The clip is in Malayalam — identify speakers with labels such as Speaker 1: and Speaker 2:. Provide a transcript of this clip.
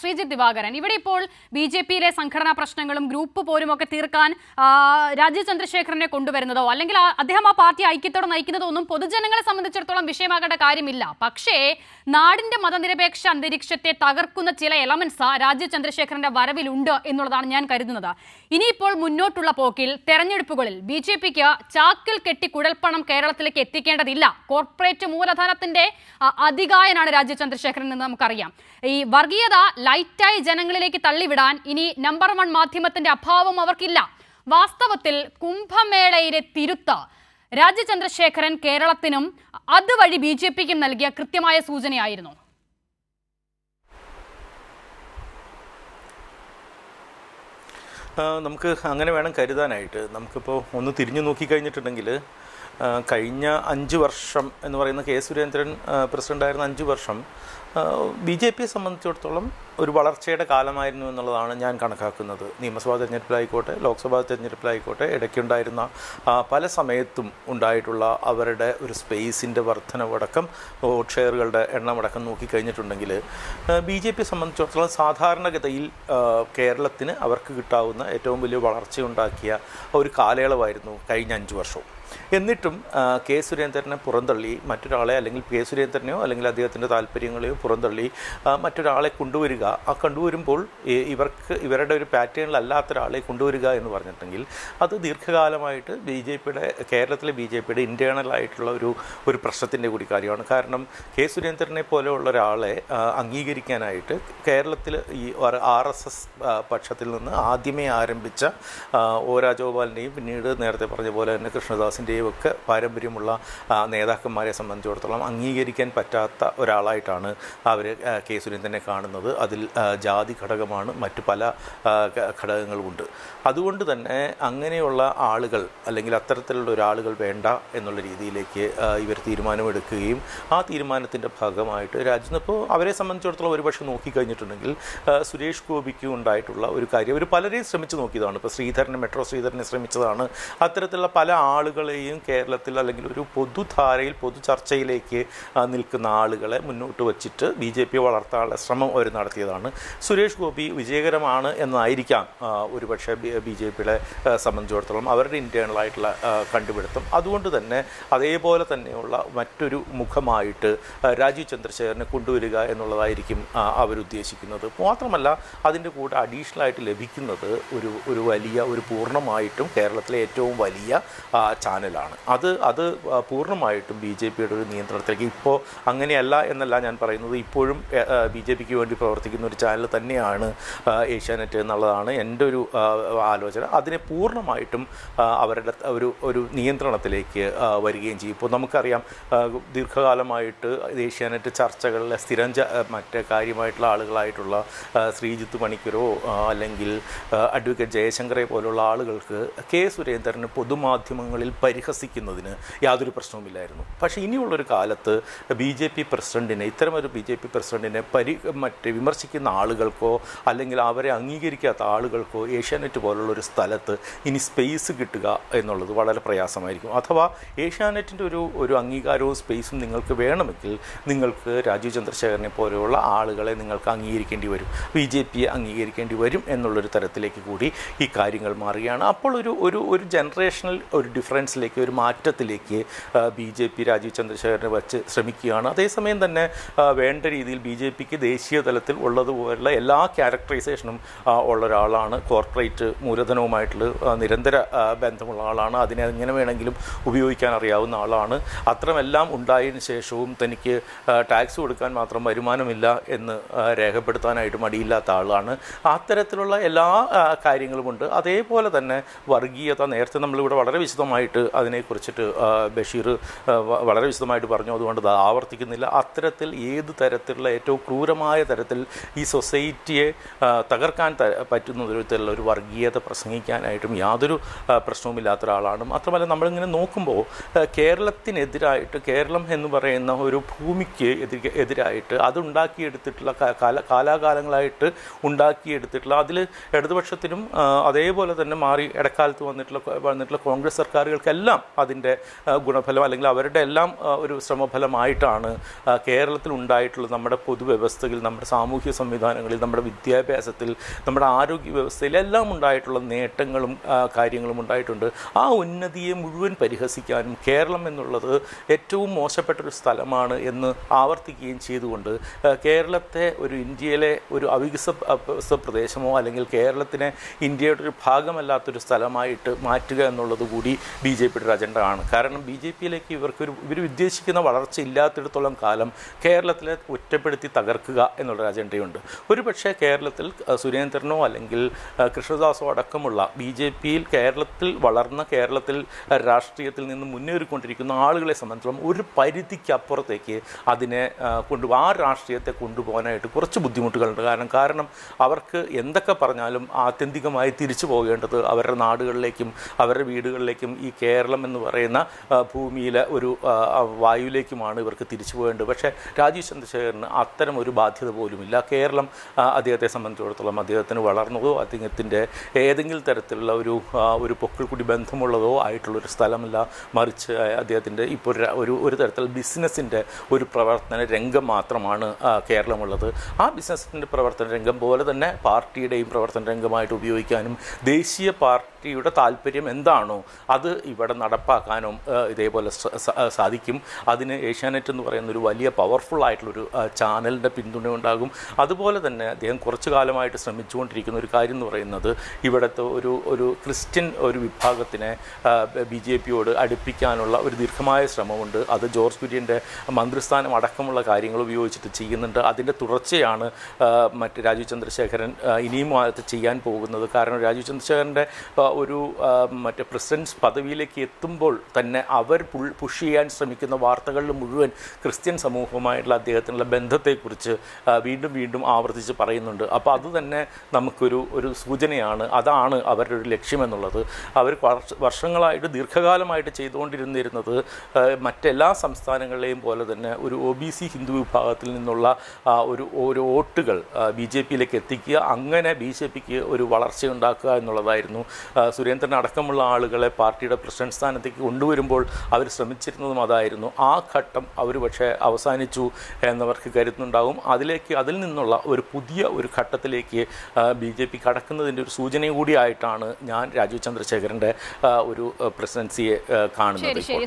Speaker 1: ശ്രീജിത്ത് ദിവാകരൻ. ഇവിടെ ഇപ്പോൾ ബി ജെ പിയിലെ സംഘടനാ പ്രശ്നങ്ങളും ഗ്രൂപ്പ് പോരും ഒക്കെ തീർക്കാൻ രാജീവ് ചന്ദ്രശേഖരനെ കൊണ്ടുവരുന്നതോ അല്ലെങ്കിൽ അദ്ദേഹം ആ പാർട്ടി ഐക്യത്തോടെ നയിക്കുന്നതോ ഒന്നും പൊതുജനങ്ങളെ സംബന്ധിച്ചിടത്തോളം വിഷയമാകേണ്ട കാര്യമില്ല. പക്ഷേ നാടിന്റെ മതനിരപേക്ഷ അന്തരീക്ഷത്തെ തകർക്കുന്ന ചില എലമെന്റ്സ് രാജീവ് ചന്ദ്രശേഖരന്റെ വരവിലുണ്ട് എന്നുള്ളതാണ് ഞാൻ കരുതുന്നത്. ഇനിയിപ്പോൾ മുന്നോട്ടുള്ള പോക്കിൽ തെരഞ്ഞെടുപ്പുകളിൽ ബി ജെ പിക്ക് ചാക്കിൽ കെട്ടി കുഴൽപ്പണം കേരളത്തിലേക്ക് എത്തിക്കേണ്ടതില്ല. കോർപ്പറേറ്റ് മൂലധനത്തിന്റെ അധികായനാണ് രാജീവ് ചന്ദ്രശേഖരൻ എന്ന് നമുക്കറിയാം. ഈ വർഗീയത ലൈറ്റായി ജനങ്ങളിലേക്ക് തള്ളിവിടാൻ ഇനി നമ്പർ വൺ മാധ്യമത്തിന്റെ അഭാവം അവർക്കില്ല. വാസ്തവത്തിൽ കുംഭമേളയിലെ തിരുത്ത് രാജചന്ദ്രശേഖരൻ ചന്ദ്രശേഖരൻ കേരളത്തിനും അതുവഴി ബി ജെ പിക്കും നൽകിയ കൃത്യമായ സൂചനയായിരുന്നു.
Speaker 2: നമുക്ക് അങ്ങനെ വേണം കരുതാനായിട്ട്. നമുക്കിപ്പോൾ ഒന്ന് തിരിഞ്ഞു നോക്കിക്കഴിഞ്ഞിട്ടുണ്ടെങ്കിൽ കഴിഞ്ഞ അഞ്ച് വർഷം എന്ന് പറയുന്ന കെ സുരേന്ദ്രൻ പ്രസിഡന്റായിരുന്ന അഞ്ച് വർഷം ബി ജെ പിയെ സംബന്ധിച്ചിടത്തോളം ഒരു വളർച്ചയുടെ കാലമായിരുന്നു എന്നുള്ളതാണ് ഞാൻ കണക്കാക്കുന്നത്. നിയമസഭാ തെരഞ്ഞെടുപ്പിലായിക്കോട്ടെ ലോക്സഭാ തെരഞ്ഞെടുപ്പിലായിക്കോട്ടെ ഇടയ്ക്കുണ്ടായിരുന്ന പല സമയത്തും ഉണ്ടായിട്ടുള്ള അവരുടെ ഒരു സ്പേസിന്റെ വർധനവടക്കം വോട്ട് ഷെയറുകളുടെ എണ്ണമടക്കം നോക്കിക്കഴിഞ്ഞിട്ടുണ്ടെങ്കിൽ ബി ജെ പിയെ സംബന്ധിച്ചിടത്തോളം സാധാരണഗതിയിൽ കേരളത്തിന് അവർക്ക് കിട്ടാവുന്ന ഏറ്റവും വലിയ വളർച്ചയുണ്ടാക്കിയ ഒരു കാലയളവായിരുന്നു കഴിഞ്ഞ അഞ്ച് വർഷവും. എന്നിട്ടും കെ സുരേന്ദ്രനെ പുറന്തള്ളി മറ്റൊരാളെ അല്ലെങ്കിൽ കെ സുരേന്ദ്രനെയോ അല്ലെങ്കിൽ അദ്ദേഹത്തിന്റെ താല്പര്യങ്ങളെയോ പുറന്തള്ളി മറ്റൊരാളെ കൊണ്ടുവരിക. ആ കൊണ്ടുവരുമ്പോൾ ഇവർക്ക് ഇവരുടെ ഒരു പാറ്റേണിലല്ലാത്ത ഒരാളെ കൊണ്ടുവരിക എന്ന് പറഞ്ഞിട്ടുണ്ടെങ്കിൽ അത് ദീർഘകാലമായിട്ട് ബി ജെ പിയുടെ കേരളത്തിലെ ബി ജെ പിയുടെ ഇന്റേണലായിട്ടുള്ള ഒരു ഒരു പ്രശ്നത്തിന്റെ കൂടി കാര്യമാണ്. കാരണം കെ സുരേന്ദ്രനെ പോലെയുള്ള ഒരാളെ അംഗീകരിക്കാനായിട്ട് കേരളത്തിൽ ഈ ആർ എസ് എസ് പക്ഷത്തിൽ നിന്ന് ആദ്യമേ ആരംഭിച്ച ഒ രാജഗോപാലിന്റെയും പിന്നീട് നേരത്തെ പറഞ്ഞ പോലെ തന്നെ കൃഷ്ണദാസിന്റെയും ഒക്കെ പാരമ്പര്യമുള്ള നേതാക്കന്മാരെ സംബന്ധിച്ചിടത്തോളം അംഗീകരിക്കാൻ പറ്റാത്ത ഒരാളായിട്ടാണ് അവർ കെ സുരേന്ദ്രനെ കാണുന്നത്. അതിൽ ജാതി ഘടകമാണ് മറ്റു പല ഘടകങ്ങളുമുണ്ട് അതുകൊണ്ട് തന്നെ അങ്ങനെയുള്ള ആളുകൾ അല്ലെങ്കിൽ അത്തരത്തിലുള്ള ഒരാളുകൾ വേണ്ട എന്നുള്ള രീതിയിലേക്ക് ഇവർ തീരുമാനമെടുക്കുകയും ആ തീരുമാനത്തിന്റെ ഭാഗമായിട്ട് രാജ്യത്ത് ഇപ്പോൾ അവരെ സംബന്ധിച്ചിടത്തോളം ഒരുപക്ഷെ നോക്കിക്കഴിഞ്ഞിട്ടുണ്ടെങ്കിൽ സുരേഷ് ഗോപിക്കും ഉണ്ടായിട്ടുള്ള ഒരു കാര്യം അവർ പലരെയും ശ്രമിച്ചു നോക്കിയതാണ്. ഇപ്പോൾ ശ്രീധരനെ മെട്രോ ശ്രീധരനെ ശ്രമിച്ചതാണ്. അത്തരത്തിലുള്ള പല ആളുകളെയും കേരളത്തിൽ അല്ലെങ്കിൽ ഒരു പൊതുധാരയിൽ പൊതു ചർച്ചയിലേക്ക് നിൽക്കുന്ന ആളുകളെ മുന്നോട്ട് വെച്ചിട്ട് ബി ജെ പി വളർത്താനുള്ള ശ്രമം അവർ നടത്തിയതാണ്. സുരേഷ് ഗോപി വിജയകരമാണ് എന്നായിരിക്കാം ഒരുപക്ഷെ ബി ജെ പിയുടെ സംബന്ധിച്ചിടത്തോളം അവരുടെ ഇന്റേണലായിട്ടുള്ള കണ്ടുപിടുത്തം. അതുകൊണ്ട് തന്നെ അതേപോലെ തന്നെയുള്ള മറ്റൊരു മുഖമായിട്ട് രാജീവ് ചന്ദ്രശേഖരനെ കൊണ്ടുവരിക എന്നുള്ളതായിരിക്കും അവരുദ്ദേശിക്കുന്നത് മാത്രമല്ല അതിന്റെ കൂടെ അഡീഷണലായിട്ട് ലഭിക്കുന്നത് ഒരു ഒരു വലിയ ഒരു പൂർണമായിട്ടും കേരളത്തിലെ ഏറ്റവും വലിയ ആ, ചാനലാണ് അത് അത് പൂർണമായിട്ടും ബി ജെ പിയുടെ ഒരു നിയന്ത്രണത്തിലേക്ക് ഇപ്പോൾ അങ്ങനെയല്ല എന്നല്ല ഞാൻ പറയുന്നത്. ഇപ്പോഴും ബി ജെ പിക്ക് വേണ്ടി പ്രവർത്തിക്കുന്ന ഒരു ചാനൽ തന്നെയാണ് ഏഷ്യാനെറ്റ് എന്നുള്ളതാണ് എന്റെ ഒരു ആലോചന. അതിനെ പൂർണമായിട്ടും അവരുടെ ഒരു ഒരു നിയന്ത്രണത്തിലേക്ക് വരികയും ചെയ്യും. ഇപ്പോൾ നമുക്കറിയാം ദീർഘകാലമായിട്ട് ഏഷ്യാനെറ്റ് ചർച്ചകളിലെ സ്ഥിരം മറ്റേ കാര്യമായിട്ടുള്ള ആളുകളായിട്ടുള്ള ശ്രീജിത്ത് പണിക്കരോ അല്ലെങ്കിൽ അഡ്വക്കേറ്റ് ജയശങ്കറെ പോലുള്ള ആളുകൾക്ക് കെ സുരേന്ദ്രന് പൊതുമാധ്യമങ്ങളിൽ പരിഹസിക്കുന്നതിന് യാതൊരു പ്രശ്നവുമില്ലായിരുന്നു. പക്ഷേ ഇനിയുള്ളൊരു കാലത്ത് ബി ജെ പി പ്രസിഡന്റിനെ ഇത്തരമൊരു ബി ജെ പി പ്രസിഡന്റിനെ പരി മറ്റ് വിമർശിക്കുന്ന ആളുകൾക്കോ അല്ലെങ്കിൽ അവരെ അംഗീകരിക്കാത്ത ആളുകൾക്കോ ഏഷ്യാനെറ്റ് പോലുള്ള ഒരു സ്ഥലത്ത് ഇനി സ്പേസ് കിട്ടുക എന്നുള്ളത് വളരെ പ്രയാസമായിരിക്കും. അഥവാ ഏഷ്യാനെറ്റിന്റെ ഒരു ഒരു അംഗീകാരവും സ്പേസും നിങ്ങൾക്ക് വേണമെങ്കിൽ നിങ്ങൾക്ക് രാജീവ് ചന്ദ്രശേഖരനെ പോലെയുള്ള ആളുകളെ നിങ്ങൾക്ക് അംഗീകരിക്കേണ്ടി വരും. ബി ജെ പിയെ അംഗീകരിക്കേണ്ടി വരും എന്നുള്ളൊരു തരത്തിലേക്ക് കൂടി ഈ കാര്യങ്ങൾ മാറുകയാണ്. അപ്പോൾ ഒരു ഒരു ഒരു ജനറേഷണൽ ഒരു ഡിഫറൻസിലേക്ക് ഒരു മാറ്റത്തിലേക്ക് ബി ജെ പി രാജീവ് ചന്ദ്രശേഖരനെ വച്ച് ശ്രമിക്കുകയാണ്. അതേസമയം തന്നെ വേണ്ട രീതിയിൽ ബി ജെ പിക്ക് ദേശീയ തലത്തിൽ ഉള്ളതുപോലുള്ള എല്ലാ ക്യാരക്ടറൈസേഷനും ഉള്ള ഒരാളാണ്. കോർപ്പറേറ്റ് മൂലധനവുമായിട്ടുള്ള നിരന്തര ബന്ധമുള്ള ആളാണ്. അതിനെ എങ്ങനെ വേണമെങ്കിലും ഉപയോഗിക്കാൻ അറിയാവുന്ന ആളാണ്. അത്രമെല്ലാം ഉണ്ടായതിനു ശേഷവും തനിക്ക് ടാക്സ് കൊടുക്കാൻ മാത്രം വരുമാനമില്ല എന്ന് രേഖപ്പെടുത്താനായിട്ട് മടിയില്ലാത്ത ആളാണ്. അത്തരത്തിലുള്ള എല്ലാ കാര്യങ്ങളുമുണ്ട്. അതേപോലെ തന്നെ വർഗീയത നേരത്തെ നമ്മളിവിടെ വളരെ വിശദമായിട്ട് അതിനെക്കുറിച്ചിട്ട് ബഷീർ വളരെ വിശദമായിട്ട് പറഞ്ഞു. അതുകൊണ്ട് ആവർത്തിക്കുന്നില്ല. അത്തരത്തിൽ ഏത് തരത്തിലുള്ള ഏറ്റവും ക്രൂരമായ തരത്തിൽ ഈ സൊസൈറ്റിയെ തകർക്കാൻ പറ്റുന്ന തരത്തിലുള്ള ഒരു വർഗീയത പ്രസംഗിക്കാനായിട്ടും യാതൊരു പ്രശ്നവുമില്ലാത്ത ഒരാളാണ്. മാത്രമല്ല നമ്മളിങ്ങനെ നോക്കുമ്പോൾ കേരളത്തിനെതിരായിട്ട് കേരളം എന്ന് പറയുന്ന ഒരു ഭൂമിക്ക് എതിരെ എതിരായിട്ട് അതുണ്ടാക്കിയെടുത്തിട്ടുള്ള കാല കാലാകാലങ്ങളായിട്ട് ഉണ്ടാക്കിയെടുത്തിട്ടുള്ള അതിൽ ഇടതുപക്ഷത്തിനും അതേപോലെ തന്നെ മാറി ഇടക്കാലത്ത് വന്നിട്ടുള്ള വന്നിട്ടുള്ള കോൺഗ്രസ് സർക്കാരുകൾക്ക് അവർക്കെല്ലാം അതിന്റെ ഗുണഫലം അല്ലെങ്കിൽ അവരുടെ എല്ലാം ഒരു ശ്രമഫലമായിട്ടാണ് കേരളത്തിൽ ഉണ്ടായിട്ടുള്ള നമ്മുടെ പൊതുവ്യവസ്ഥയിൽ നമ്മുടെ സാമൂഹ്യ സംവിധാനങ്ങളിൽ നമ്മുടെ വിദ്യാഭ്യാസത്തിൽ നമ്മുടെ ആരോഗ്യ വ്യവസ്ഥയിലെല്ലാം ഉണ്ടായിട്ടുള്ള നേട്ടങ്ങളും കാര്യങ്ങളും ഉണ്ടായിട്ടുണ്ട്. ആ ഉന്നതിയെ മുഴുവൻ പരിഹസിക്കാനും കേരളം എന്നുള്ളത് ഏറ്റവും മോശപ്പെട്ടൊരു സ്ഥലമാണ് എന്ന് ആവർത്തിക്കുകയും ചെയ്തുകൊണ്ട് കേരളത്തെ ഒരു ഇന്ത്യയിലെ ഒരു അവികസ പ്രദേശമോ അല്ലെങ്കിൽ കേരളത്തിനെ ഇന്ത്യയുടെ ഒരു ഭാഗമല്ലാത്തൊരു സ്ഥലമായിട്ട് മാറ്റുക എന്നുള്ളത് കൂടി ബി ജെ പിയുടെ ഒരു അജണ്ട ആണ്. കാരണം ബി ജെ പിയിലേക്ക് ഇവർക്കൊരു ഇവർ ഉദ്ദേശിക്കുന്ന വളർച്ച ഇല്ലാത്തിടത്തോളം കാലം കേരളത്തിലെ ഒറ്റപ്പെടുത്തി തകർക്കുക എന്നുള്ളൊരു അജണ്ടയുണ്ട് ഒരുപക്ഷെ കേരളത്തിൽ സുരേന്ദ്രനോ അല്ലെങ്കിൽ കൃഷ്ണദാസോ അടക്കമുള്ള ബി ജെ പിയിൽ കേരളത്തിൽ വളർന്ന കേരളത്തിൽ രാഷ്ട്രീയത്തിൽ നിന്ന് മുന്നേറിക്കൊണ്ടിരിക്കുന്ന ആളുകളെ സംബന്ധിച്ചിടത്തോളം ഒരു പരിധിക്കപ്പുറത്തേക്ക് അതിനെ കൊണ്ടു ആ രാഷ്ട്രീയത്തെ കൊണ്ടുപോകാനായിട്ട് കുറച്ച് ബുദ്ധിമുട്ടുകളുണ്ട്. കാരണം കാരണം അവർക്ക് എന്തൊക്കെ പറഞ്ഞാലും ആത്യന്തികമായി തിരിച്ചു പോകേണ്ടത് അവരുടെ നാടുകളിലേക്കും അവരുടെ വീടുകളിലേക്കും ഈ കേരളം എന്ന് പറയുന്ന ഭൂമിയിലെ ഒരു വായുവിലേക്കുമാണ് ഇവർക്ക് തിരിച്ചു പോകേണ്ടത്. പക്ഷേ രാജീവ് ചന്ദ്രശേഖരന് അത്തരം ഒരു ബാധ്യത പോലുമില്ല. കേരളം അദ്ദേഹത്തെ സംബന്ധിച്ചിടത്തോളം അദ്ദേഹത്തിന് വളർന്നതോ അദ്ദേഹത്തിന്റെ ഏതെങ്കിലും തരത്തിലുള്ള ഒരു ഒരു പൊക്കിൾക്കുടി ബന്ധമുള്ളതോ ആയിട്ടുള്ളൊരു സ്ഥലമല്ല. മറിച്ച് അദ്ദേഹത്തിന്റെ ഇപ്പോൾ ഒരു ഒരു തരത്തിൽ ബിസിനസ്സിന്റെ ഒരു പ്രവർത്തന രംഗം മാത്രമാണ് കേരളമുള്ളത്. ആ ബിസിനസ്സിന്റെ പ്രവർത്തന രംഗം പോലെ തന്നെ പാർട്ടിയുടെയും പ്രവർത്തന രംഗമായിട്ട് ഉപയോഗിക്കാനും ദേശീയ പാർട്ടിയുടെ താല്പര്യം എന്താണോ അത് ഇവിടെ നടപ്പാക്കാനും ഇതേപോലെ സാധിക്കും. അതിന് ഏഷ്യാനെറ്റ് എന്ന് പറയുന്ന ഒരു വലിയ പവർഫുൾ ആയിട്ടുള്ളൊരു ചാനലിന്റെ പിന്തുണ ഉണ്ടാകും. അതുപോലെ തന്നെ അദ്ദേഹം കുറച്ചു കാലമായിട്ട് ശ്രമിച്ചുകൊണ്ടിരിക്കുന്ന ഒരു കാര്യം എന്ന് പറയുന്നത് ഇവിടുത്തെ ഒരു ഒരു ക്രിസ്ത്യൻ ഒരു വിഭാഗത്തിനെ ബി ജെ പിയോട് അടുപ്പിക്കാനുള്ള ഒരു ദീർഘമായ ശ്രമമുണ്ട്. അത് ജോർജ് കുര്യന്റെ മന്ത്രിസ്ഥാനം അടക്കമുള്ള കാര്യങ്ങൾ ഉപയോഗിച്ചിട്ട് ചെയ്യുന്നുണ്ട്. അതിന്റെ തുടർച്ചയാണ് മറ്റ് രാജീവ് ചന്ദ്രശേഖരൻ ഇനിയും അത് ചെയ്യാൻ പോകുന്നത്. കാരണം രാജീവ് ചന്ദ്രശേഖരന്റെ ഒരു മറ്റേ പ്രസിഡൻസ് പദവിയിലേക്ക് എത്തുമ്പോൾ തന്നെ അവർ പുഷ് ചെയ്യാൻ ശ്രമിക്കുന്ന വാർത്തകളിൽ മുഴുവൻ ക്രിസ്ത്യൻ സമൂഹവുമായിട്ടുള്ള അദ്ദേഹത്തിനുള്ള ബന്ധത്തെക്കുറിച്ച് വീണ്ടും വീണ്ടും ആവർത്തിച്ച് പറയുന്നുണ്ട്. അപ്പോൾ അത് തന്നെ നമുക്കൊരു ഒരു സൂചനയാണ്. അതാണ് അവരുടെ ഒരു ലക്ഷ്യമെന്നുള്ളത്. അവർ വർഷങ്ങളായിട്ട് ദീർഘകാലമായിട്ട് ചെയ്തുകൊണ്ടിരുന്നിരുന്നത് മറ്റെല്ലാ സംസ്ഥാനങ്ങളിലെയും പോലെ തന്നെ ഒരു ഒ ബി സി ഹിന്ദു വിഭാഗത്തിൽ നിന്നുള്ള ഒരു ഒരു വോട്ടുകൾ ബി ജെ പിയിലേക്ക് എത്തിക്കുക അങ്ങനെ ബി ജെ പിക്ക് ഒരു വളർച്ചയുണ്ടാക്കുക എന്നുള്ളതായിരുന്നു സുരേന്ദ്രൻ അടക്കമുള്ള ആളുകളെ പാർട്ടിയുടെ പ്രസിഡന്റ് സ്ഥാനത്തേക്ക് കൊണ്ടുവരുമ്പോൾ അവർ ശ്രമിച്ചിരുന്നതും അതായിരുന്നു. ആ ഘട്ടം അവർ പക്ഷേ അവസാനിച്ചു എന്നവർക്ക് കരുതുന്നുണ്ടാകും അതിലേക്ക് അതിൽ നിന്നുള്ള ഒരു പുതിയ ഒരു ഘട്ടത്തിലേക്ക് ബി ജെ പി കടക്കുന്നതിന്റെ ഒരു സൂചന കൂടിയായിട്ടാണ് ഞാൻ രാജീവ് ചന്ദ്രശേഖരന്റെ ഒരു പ്രസിഡൻസിയെ കാണുന്നത്